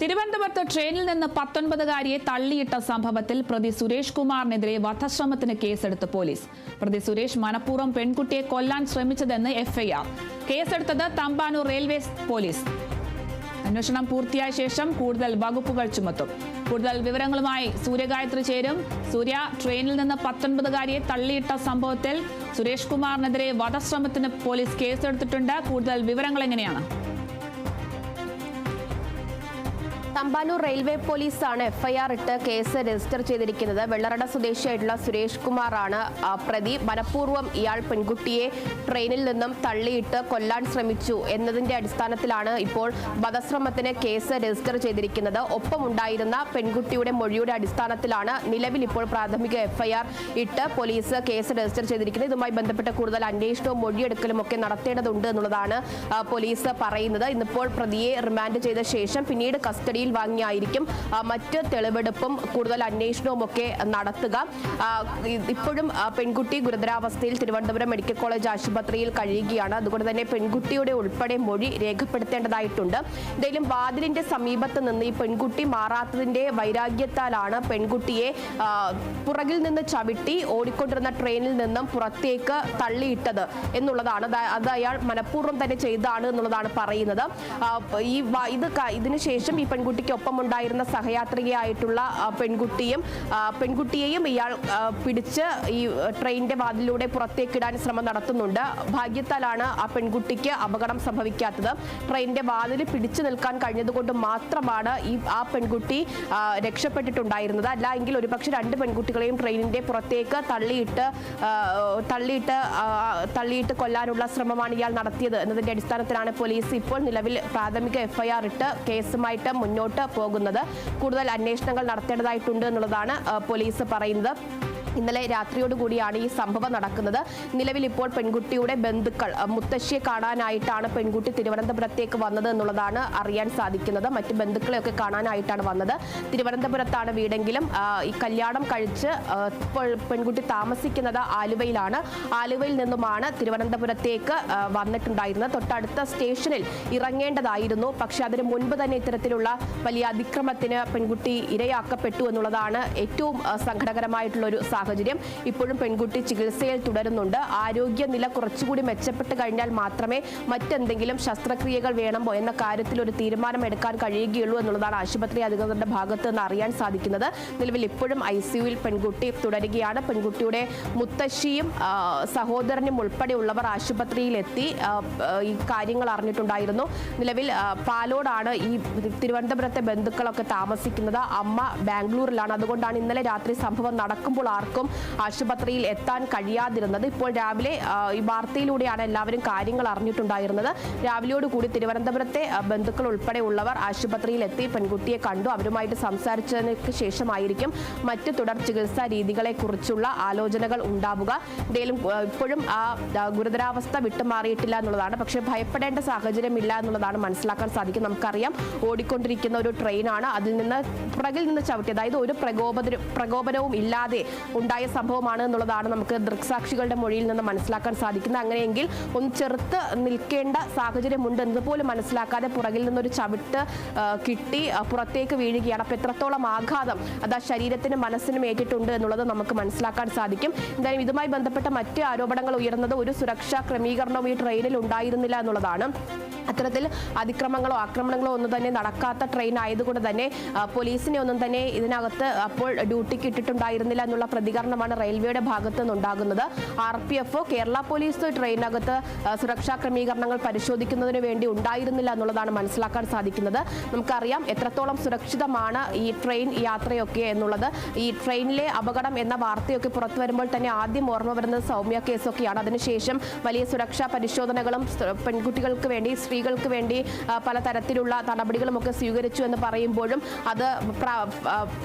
തിരുവനന്തപുരത്ത് ട്രെയിനിൽ നിന്ന് പത്തൊൻപതുകാരിയെ തള്ളിയിട്ട സംഭവത്തിൽ പ്രതി സുരേഷ് കുമാറിനെതിരെ വധശ്രമത്തിന് കേസെടുത്ത് പോലീസ്. പ്രതി സുരേഷ് മനഃപൂർവം പെൺകുട്ടിയെ കൊല്ലാൻ ശ്രമിച്ചതെന്ന് എഫ്ഐആർ. കേസെടുത്തത് തമ്പാനൂർ റെയിൽവേ പോലീസ്. അന്വേഷണം പൂർത്തിയായ ശേഷം കൂടുതൽ വകുപ്പുകൾ ചുമത്തും. കൂടുതൽ വിവരങ്ങളുമായി സൂര്യഗായത്രി ചേരും. സൂര്യ ട്രെയിനിൽ നിന്ന് പത്തൊൻപതുകാരിയെ തള്ളിയിട്ട സംഭവത്തിൽ സുരേഷ് കുമാറിനെതിരെ വധശ്രമത്തിന് പോലീസ് കേസെടുത്തിട്ടുണ്ട്. കൂടുതൽ വിവരങ്ങൾ എങ്ങനെയാണ്? തമ്പാനൂർ റെയിൽവേ പോലീസാണ് എഫ്ഐആർ ഇട്ട് കേസ് രജിസ്റ്റർ ചെയ്തിരിക്കുന്നത്. വെള്ളറട സ്വദേശിയായിട്ടുള്ള സുരേഷ് കുമാറാണ് പ്രതി. മനഃപൂർവം ഇയാൾ പെൺകുട്ടിയെ ട്രെയിനിൽ നിന്നും തള്ളിയിട്ട് കൊല്ലാൻ ശ്രമിച്ചു എന്നതിന്റെ അടിസ്ഥാനത്തിലാണ് ഇപ്പോൾ വധശ്രമത്തിന് കേസ് രജിസ്റ്റർ ചെയ്തിരിക്കുന്നത്. ഒപ്പമുണ്ടായിരുന്ന പെൺകുട്ടിയുടെ മൊഴിയുടെ അടിസ്ഥാനത്തിലാണ് നിലവിൽ ഇപ്പോൾ പ്രാഥമിക എഫ്ഐആർ ഇട്ട് പോലീസ് കേസ് രജിസ്റ്റർ ചെയ്തിരിക്കുന്നത്. ഇതുമായി ബന്ധപ്പെട്ട കൂടുതൽ അന്വേഷണവും മൊഴിയെടുക്കലും ഒക്കെ നടത്തേണ്ടതുണ്ട് എന്നുള്ളതാണ് പോലീസ് പറയുന്നത്. ഇന്നിപ്പോൾ പ്രതിയെ റിമാൻഡ് ചെയ്ത ശേഷം പിന്നീട് കസ്റ്റഡിയിൽ വാങ്ങിയായിരിക്കും മറ്റ് തെളിവെടുപ്പും കൂടുതൽ അന്വേഷണവും ഒക്കെ നടത്തുക. ഇപ്പോഴും പെൺകുട്ടി ഗുരുതരാവസ്ഥയിൽ തിരുവനന്തപുരം മെഡിക്കൽ കോളേജ് ആശുപത്രിയിൽ കഴിയുകയാണ്. അതുകൊണ്ട് തന്നെ പെൺകുട്ടിയുടെ ഉൾപ്പെടെ മൊഴി രേഖപ്പെടുത്തേണ്ടതായിട്ടുണ്ട്. എന്തായാലും വാതിലിന്റെ സമീപത്ത് നിന്ന് ഈ പെൺകുട്ടി മാറാത്തതിന്റെ വൈരാഗ്യത്താലാണ് പെൺകുട്ടിയെ പുറകിൽ നിന്ന് ചവിട്ടി ഓടിക്കൊണ്ടിരുന്ന ട്രെയിനിൽ നിന്നും പുറത്തേക്ക് തള്ളിയിട്ടത് എന്നുള്ളതാണ്. അത് അയാൾ മനഃപൂർവം തന്നെ ചെയ്തതാണ് എന്നുള്ളതാണ് പറയുന്നത്. ഈ ഇത് ഇതിനുശേഷം ഈ പെൺകുട്ടിക്ക് ഒപ്പം ഉണ്ടായിരുന്ന സഹയാത്രികയായിട്ടുള്ള പെൺകുട്ടിയും പെൺകുട്ടിയെയും ഇയാൾ പിടിച്ച് ഈ ട്രെയിനിന്റെ വാതിലൂടെ പുറത്തേക്കിടാൻ ശ്രമം നടത്തുന്നുണ്ട്. ഭാഗ്യത്താലാണ് ആ പെൺകുട്ടിക്ക് അപകടം സംഭവിക്കാത്തത്. ട്രെയിനിന്റെ വാതിൽ പിടിച്ചു നിൽക്കാൻ കഴിഞ്ഞതുകൊണ്ട് മാത്രമാണ് ഈ ആ പെൺകുട്ടി രക്ഷപ്പെട്ടിട്ടുണ്ടായിരുന്നത്. അല്ല എങ്കിൽ ഒരുപക്ഷെ രണ്ട് പെൺകുട്ടികളെയും ട്രെയിനിന്റെ പുറത്തേക്ക് തള്ളിയിട്ട് തള്ളിയിട്ട് തള്ളിയിട്ട് കൊല്ലാനുള്ള ശ്രമമാണ് ഇയാൾ നടത്തിയത് എന്നതിന്റെ അടിസ്ഥാനത്തിലാണ് പോലീസ് ഇപ്പോൾ നിലവിൽ പ്രാഥമിക എഫ്ഐആർ ഇട്ട് കേസുമായിട്ട് മുന്നോട്ട് പോകുന്നത്. കൂടുതൽ അന്വേഷണങ്ങൾ നടത്തേണ്ടതായിട്ടുണ്ട് എന്നുള്ളതാണ് പോലീസ് പറയുന്നത്. ഇന്നലെ രാത്രിയോടുകൂടിയാണ് ഈ സംഭവം നടക്കുന്നത്. നിലവിൽ ഇപ്പോൾ പെൺകുട്ടിയുടെ ബന്ധുക്കൾ മുത്തശ്ശിയെ കാണാനായിട്ടാണ് പെൺകുട്ടി തിരുവനന്തപുരത്തേക്ക് വന്നത് എന്നുള്ളതാണ് അറിയാൻ സാധിക്കുന്നത്. മറ്റ് ബന്ധുക്കളെയൊക്കെ കാണാനായിട്ടാണ് വന്നത്. തിരുവനന്തപുരത്താണ് വീടെങ്കിലും ഈ കല്യാണം കഴിച്ച് പെൺകുട്ടി താമസിക്കുന്നത് ആലുവയിലാണ്. ആലുവയിൽ നിന്നുമാണ് തിരുവനന്തപുരത്തേക്ക് വന്നിട്ടുണ്ടായിരുന്നത്. തൊട്ടടുത്ത സ്റ്റേഷനിൽ ഇറങ്ങേണ്ടതായിരുന്നു. പക്ഷെ അതിന് മുൻപ് തന്നെ ഇത്തരത്തിലുള്ള വലിയ അതിക്രമത്തിന് പെൺകുട്ടി ഇരയാക്കപ്പെട്ടു എന്നുള്ളതാണ് ഏറ്റവും സങ്കടകരമായിട്ടുള്ള ഒരു സാഹചര്യം ഇപ്പോഴും പെൺകുട്ടി ചികിത്സയിൽ തുടരുന്നുണ്ട്. ആരോഗ്യനില കുറച്ചുകൂടി മെച്ചപ്പെട്ട് കഴിഞ്ഞാൽ മാത്രമേ മറ്റെന്തെങ്കിലും ശസ്ത്രക്രിയകൾ വേണമോ എന്ന കാര്യത്തിൽ ഒരു തീരുമാനം എടുക്കാൻ കഴിയുകയുള്ളൂ എന്നുള്ളതാണ് ആശുപത്രി അധികൃതരുടെ ഭാഗത്ത് നിന്ന് അറിയാൻ സാധിക്കുന്നത്. നിലവിൽ ഇപ്പോഴും ഐ സിയുയിൽ പെൺകുട്ടി തുടരുകയാണ്. പെൺകുട്ടിയുടെ മുത്തശ്ശിയും സഹോദരനും ഉൾപ്പെടെയുള്ളവർ ആശുപത്രിയിലെത്തി ഈ കാര്യങ്ങൾ അറിഞ്ഞിട്ടുണ്ടായിരുന്നു. നിലവിൽ പാലോടാണ് ഈ തിരുവനന്തപുരത്തെ ബന്ധുക്കളൊക്കെ താമസിക്കുന്നത്. അമ്മ ബാംഗ്ലൂരിലാണ്. അതുകൊണ്ടാണ് ഇന്നലെ രാത്രി സംഭവം നടക്കുമ്പോൾ ആർക്കും ആശുപത്രിയിൽ എത്താൻ കഴിയാതിരുന്നത്. ഇപ്പോൾ രാവിലെ ഈ വാർത്തയിലൂടെയാണ് എല്ലാവരും കാര്യങ്ങൾ അറിഞ്ഞിട്ടുണ്ടായിരുന്നത്. രാവിലെയോടുകൂടി തിരുവനന്തപുരത്തെ ബന്ധുക്കൾ ഉൾപ്പെടെ ഉള്ളവർ ആശുപത്രിയിൽ എത്തി പെൺകുട്ടിയെ കണ്ടു. അവരുമായിട്ട് സംസാരിച്ചതിന് ശേഷമായിരിക്കും മറ്റ് തുടർ ചികിത്സാ രീതികളെ കുറിച്ചുള്ള ആലോചനകൾ ഉണ്ടാവുക. എന്തായാലും ഇപ്പോഴും ആ, ഗുരുതരാവസ്ഥ വിട്ടുമാറിയിട്ടില്ല എന്നുള്ളതാണ്. പക്ഷേ ഭയപ്പെടേണ്ട സാഹചര്യമില്ല എന്നുള്ളതാണ് മനസ്സിലാക്കാൻ സാധിക്കും. നമുക്കറിയാം ഓടിക്കൊണ്ടിരിക്കുന്ന ഒരു ട്രെയിനാണ്. അതിൽ നിന്ന് പുറകിൽ നിന്ന് ചവിട്ടി അതായത് ഒരു പ്രകോപന പ്രകോപനവും ഇല്ലാതെ ഉണ്ടായ സംഭവമാണ് എന്നുള്ളതാണ് നമുക്ക് ദൃക്സാക്ഷികളുടെ മൊഴിയിൽ നിന്ന് മനസ്സിലാക്കാൻ സാധിക്കുന്നത്. അങ്ങനെയെങ്കിൽ ഒന്ന് ചെറുത്ത് നിൽക്കേണ്ട സാഹചര്യമുണ്ട് എന്നതുപോലും മനസ്സിലാക്കാതെ പുറകിൽ നിന്നൊരു ചവിട്ട് കിട്ടി പുറത്തേക്ക് വീഴുകയാണ്. അപ്പോൾ എത്രത്തോളം ആഘാതം അത് ആ ശരീരത്തിനും മനസ്സിനും ഏറ്റിട്ടുണ്ട് എന്നുള്ളത് നമുക്ക് മനസ്സിലാക്കാൻ സാധിക്കും. എന്തായാലും ഇതുമായി ബന്ധപ്പെട്ട മറ്റ് ആരോപണങ്ങൾ ഉയർന്നത് ഒരു സുരക്ഷാ ക്രമീകരണവും ഈ ട്രെയിനിൽ ഉണ്ടായിരുന്നില്ല എന്നുള്ളതാണ്. അത്തരത്തിൽ അതിക്രമങ്ങളോ ആക്രമണങ്ങളോ ഒന്നും തന്നെ നടക്കാത്ത ട്രെയിൻ ആയതുകൊണ്ട് തന്നെ പോലീസിനെ ഒന്നും തന്നെ ഇതിനകത്ത് അപ്പോൾ ഡ്യൂട്ടിക്ക് ഇട്ടിട്ടുണ്ടായിരുന്നില്ല എന്നുള്ള പ്രതികരണമാണ് റെയിൽവേയുടെ ഭാഗത്ത് നിന്നുണ്ടാകുന്നത് R P F Kerala police ട്രെയിനകത്ത് സുരക്ഷാ ക്രമീകരണങ്ങൾ പരിശോധിക്കുന്നതിന് വേണ്ടി ഉണ്ടായിരുന്നില്ല എന്നുള്ളതാണ് മനസ്സിലാക്കാൻ സാധിക്കുന്നത്. നമുക്കറിയാം എത്രത്തോളം സുരക്ഷിതമാണ് ഈ ട്രെയിൻ യാത്രയൊക്കെ എന്നുള്ളത്. ഈ ട്രെയിനിലെ അപകടം എന്ന വാർത്തയൊക്കെ പുറത്തു വരുമ്പോൾ തന്നെ ആദ്യം ഓർമ്മ വരുന്നത് സൗമ്യ കേസൊക്കെയാണ്. അതിനുശേഷം വലിയ സുരക്ഷാ പരിശോധനകളും പെൺകുട്ടികൾക്ക് വേണ്ടി സ്ത്രീകൾക്ക് വേണ്ടി പലതരത്തിലുള്ള നടപടികളും ഒക്കെ സ്വീകരിച്ചു എന്ന് പറയുമ്പോഴും അത്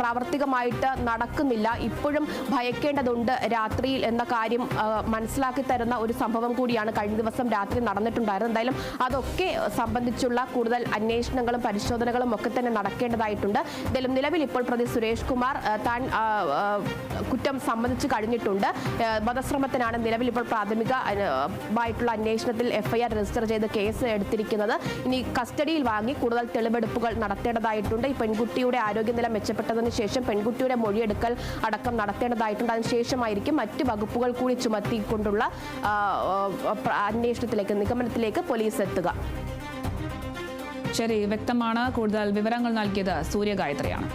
പ്രാവർത്തികമായിട്ട് നടക്കുന്നില്ല. ഇപ്പോഴും ഭയക്കേണ്ടതുണ്ട് രാത്രിയിൽ എന്ന കാര്യം മനസ്സിലാക്കി തരുന്ന ഒരു സംഭവം കൂടിയാണ് കഴിഞ്ഞ ദിവസം രാത്രി നടന്നിട്ടുണ്ടായിരുന്നത്. എന്തായാലും അതൊക്കെ സംബന്ധിച്ചുള്ള കൂടുതൽ അന്വേഷണങ്ങളും പരിശോധനകളും ഒക്കെ തന്നെ നടക്കേണ്ടതായിട്ടുണ്ട്. എന്തായാലും നിലവിൽ ഇപ്പോൾ പ്രതി സുരേഷ് കുമാർ താൻ കുറ്റം സമ്മതിച്ചു കഴിഞ്ഞിട്ടുണ്ട്. വധശ്രമത്തിനാണ് നിലവിൽ ഇപ്പോൾ പ്രാഥമികമായിട്ടുള്ള അന്വേഷണത്തിൽ എഫ്ഐആർ രജിസ്റ്റർ ചെയ്ത് കേസ് എടുത്തിരിക്കുന്നത്. ഇനി കസ്റ്റഡിയിൽ വാങ്ങി കൂടുതൽ തെളിവെടുപ്പുകൾ നടത്തേണ്ടതായിട്ടുണ്ട്. ഈ പെൺകുട്ടിയുടെ ആരോഗ്യനില മെച്ചപ്പെട്ടതിന് ശേഷം പെൺകുട്ടിയുടെ മൊഴിയെടുക്കൽ അടക്കം നടത്തേണ്ടതായിട്ടുണ്ട് അതിനുശേഷമായിരിക്കും മറ്റ് വകുപ്പുകൾ കൂടി ചുമത്തിക്കൊണ്ടുള്ള അന്വേഷണത്തിലേക്ക് നിഗമനത്തിലേക്ക് പോലീസ് എത്തുക. ശരി വ്യക്തമാണ്. കൂടുതൽ വിവരങ്ങൾ നൽകിയത് സൂര്യഗായത്രിയാണ്